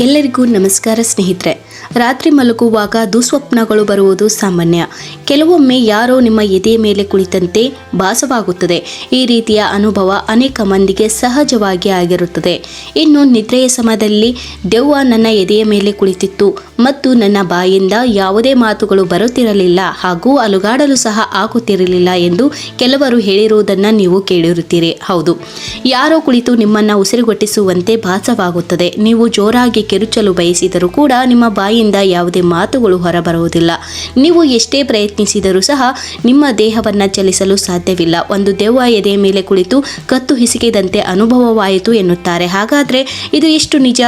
ಎಲ್ಲರಿಗೂ ನಮಸ್ಕಾರ ಸ್ನೇಹಿತರೆ. ರಾತ್ರಿ ಮಲಗುವಾಗ ದುಸ್ವಪ್ನಗಳು ಬರುವುದು ಸಾಮಾನ್ಯ. ಕೆಲವೊಮ್ಮೆ ಯಾರೋ ನಿಮ್ಮ ಎದೆಯ ಮೇಲೆ ಕುಳಿತಂತೆ ಭಾಸವಾಗುತ್ತದೆ. ಈ ರೀತಿಯ ಅನುಭವ ಅನೇಕ ಮಂದಿಗೆ ಸಹಜವಾಗಿ ಆಗಿರುತ್ತದೆ. ಇನ್ನು ನಿದ್ರೆಯ ಸಮಯದಲ್ಲಿ ದೆವ್ವ ನನ್ನ ಎದೆಯ ಮೇಲೆ ಕುಳಿತಿತ್ತು. ಮತ್ತು ನನ್ನ ಬಾಯಿಂದ ಯಾವುದೇ ಮಾತುಗಳು ಬರುತ್ತಿರಲಿಲ್ಲ ಹಾಗೂ ಅಲುಗಾಡಲು ಸಹ ಆಗುತ್ತಿರಲಿಲ್ಲ ಎಂದು ಕೆಲವರು ಹೇಳಿರುವುದನ್ನು ನೀವು ಕೇಳಿರುತ್ತೀರಿ. ಹೌದು. ಯಾರೋ ಕುಳಿತು ನಿಮ್ಮನ್ನು ಉಸಿರುಗಟ್ಟಿಸುವಂತೆ ಭಾಸವಾಗುತ್ತದೆ. ನೀವು ಜೋರಾಗಿ ಕಿರುಚಲು ಬಯಸಿದರೂ ಕೂಡ ನಿಮ್ಮ ಬಾಯಿಂದ ಯಾವುದೇ ಮಾತುಗಳು ಹೊರಬರುವುದಿಲ್ಲ. ನೀವು ಎಷ್ಟೇ ಪ್ರಯತ್ನಿಸಿದರೂ ಸಹ ನಿಮ್ಮ ದೇಹವನ್ನು ಚಲಿಸಲು ಸಾಧ್ಯವಿಲ್ಲ. ಒಂದು ದೆವ್ವ ಎದೆಯ ಮೇಲೆ ಕುಳಿತು ಕತ್ತು ಹಿಸುಕಿದಂತೆ ಅನುಭವವಾಯಿತು ಎನ್ನುತ್ತಾರೆ. ಹಾಗಾದರೆ ಇದು ಎಷ್ಟು ನಿಜ?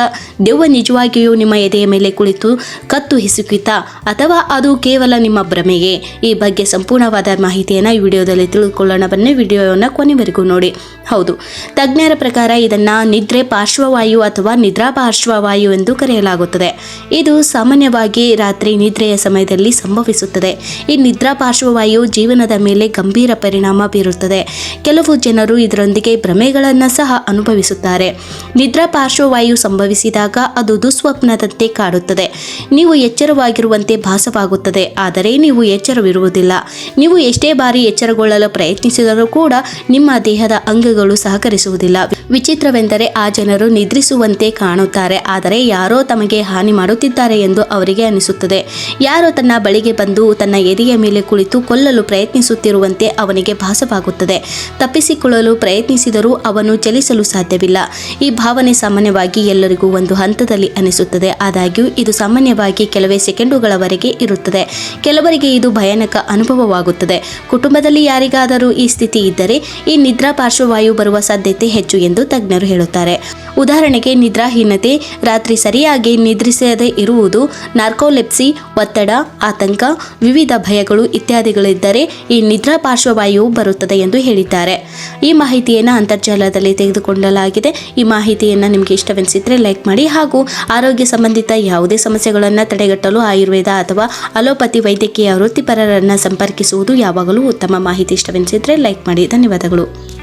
ದೆವ್ವ ನಿಜವಾಗಿಯೂ ನಿಮ್ಮ ಎದೆಯ ಮೇಲೆ ಕುಳಿತು ಕತ್ತು ಹಿಸುಕಿತ ಅಥವಾ ಅದು ಕೇವಲ ನಿಮ್ಮ ಭ್ರಮೆಗೆ ಈ ಬಗ್ಗೆ ಸಂಪೂರ್ಣವಾದ ಮಾಹಿತಿಯನ್ನು ಈ ವಿಡಿಯೋದಲ್ಲಿ ತಿಳಿದುಕೊಳ್ಳೋಣ. ಬನ್ನಿ, ವಿಡಿಯೋವನ್ನು ಕೊನೆವರೆಗೂ ನೋಡಿ. ಹೌದು, ತಜ್ಞರ ಪ್ರಕಾರ ಇದನ್ನು ನಿದ್ರೆ ಪಾರ್ಶ್ವವಾಯು ಅಥವಾ ನಿದ್ರಾ ಪಾರ್ಶ್ವವಾಯು ಎಂದು ಕರೆಯಲಾಗುತ್ತದೆ. ಇದು ಸಾಮಾನ್ಯವಾಗಿ ರಾತ್ರಿ ನಿದ್ರೆಯ ಸಮಯದಲ್ಲಿ ಸಂಭವಿಸುತ್ತದೆ. ಈ ನಿದ್ರಾ ಪಾರ್ಶ್ವವಾಯು ಜೀವನದ ಮೇಲೆ ಗಂಭೀರ ಪರಿಣಾಮ ಬೀರುತ್ತದೆ. ಕೆಲವು ಜನರು ಇದರೊಂದಿಗೆ ಭ್ರಮೆಗಳನ್ನು ಸಹ ಅನುಭವಿಸುತ್ತಾರೆ. ನಿದ್ರಾ ಪಾರ್ಶ್ವವಾಯು ಸಂಭವಿಸಿದಾಗ ಅದು ದುಸ್ವಪ್ನದಂತೆ ಕಾಡುತ್ತದೆ. ನೀವು ಎಚ್ಚರವಾಗಿರುವಂತೆ ಭಾಸವಾಗುತ್ತದೆ. ಆದರೆ ನೀವು ಎಚ್ಚರವಿರುವುದಿಲ್ಲ. ನೀವು ಎಷ್ಟೇ ಬಾರಿ ಎಚ್ಚರಗೊಳ್ಳಲು ಪ್ರಯತ್ನಿಸಿದರೂ ಕೂಡ ನಿಮ್ಮ ದೇಹದ ಅಂಗಗಳು ಸಹಕರಿಸುವುದಿಲ್ಲ. ವಿಚಿತ್ರವೆಂದರೆ ಆ ಜನರು ನಿದ್ರಿಸುವಂತೆ ಕಾಣುತ್ತಾರೆ. ಆದರೆ ಯಾರೋ ತಮಗೆ ಹಾನಿ ಮಾಡುತ್ತಿದ್ದಾರೆ ಎಂದು ಅವರಿಗೆ ಅನಿಸುತ್ತದೆ. ಯಾರೋ ತನ್ನ ಬಳಿಗೆ ಬಂದು ತನ್ನ ಎದೆಯ ಮೇಲೆ ಕುಳಿತು ಕೊಲ್ಲಲು ಪ್ರಯತ್ನಿಸುತ್ತಿರುವಂತೆ ಅವನಿಗೆ ಭಾಸವಾಗುತ್ತದೆ. ತಪ್ಪಿಸಿಕೊಳ್ಳಲು ಪ್ರಯತ್ನಿಸಿದರೂ ಅವನು ಚಲಿಸಲು ಸಾಧ್ಯವಿಲ್ಲ. ಈ ಭಾವನೆ ಸಾಮಾನ್ಯವಾಗಿ ಎಲ್ಲರಿಗೂ ಒಂದು ಹಂತದಲ್ಲಿ ಅನಿಸುತ್ತದೆ. ಆದಾಗ್ಯೂ ಇದು ಸಾಮಾನ್ಯವಾಗಿ ಕೆಲವೇ ಸೆಕೆಂಡುಗಳವರೆಗೆ ಇರುತ್ತದೆ. ಕೆಲವರಿಗೆ ಇದು ಭಯಾನಕ ಅನುಭವವಾಗುತ್ತದೆ. ಕುಟುಂಬದಲ್ಲಿ ಯಾರಿಗಾದರೂ ಈ ಸ್ಥಿತಿ ಇದ್ದರೆ ಈ ನಿದ್ರಾ ಪಾರ್ಶ್ವವಾಯು ಬರುವ ಸಾಧ್ಯತೆ ಹೆಚ್ಚು ಎಂದು ತಜ್ಞರು ಹೇಳುತ್ತಾರೆ. ಉದಾಹರಣೆಗೆ, ನಿದ್ರಾಹೀನತೆ, ರಾತ್ರಿ ಸರಿಯಾಗಿ ನಿದ್ರಿಸದೇ ಇರುವುದು, ನಾರ್ಕೋಲೆಪ್ಸಿ, ಒತ್ತಡ, ಆತಂಕ, ವಿವಿಧ ಭಯಗಳು ಇತ್ಯಾದಿಗಳಿದ್ದರೆ ಈ ನಿದ್ರಾ ಪಾರ್ಶ್ವವಾಯು ಬರುತ್ತದೆ ಎಂದು ಹೇಳಿದ್ದಾರೆ. ಈ ಮಾಹಿತಿಯನ್ನು ಅಂತರ್ಜಾಲದಲ್ಲಿ ತೆಗೆದುಕೊಳ್ಳಲಾಗಿದೆ. ಈ ಮಾಹಿತಿಯನ್ನು ನಿಮಗೆ ಇಷ್ಟವೆನಿಸಿದರೆ ಲೈಕ್ ಮಾಡಿ ಹಾಗೂ ಆರೋಗ್ಯ ಸಂಬಂಧಿತ ಯಾವುದೇ ಸಮಸ್ಯೆಗಳನ್ನು ತಡೆಗಟ್ಟಲು ಆಯುರ್ವೇದ ಅಥವಾ ಅಲೋಪತಿ ವೈದ್ಯಕೀಯ ವೃತ್ತಿಪರರನ್ನು ಸಂಪರ್ಕಿಸುವುದು ಯಾವಾಗಲೂ ಉತ್ತಮ ಮಾಹಿತಿ ಇಷ್ಟವೆನಿಸಿದ್ರೆ ಲೈಕ್ ಮಾಡಿ. ಧನ್ಯವಾದಗಳು.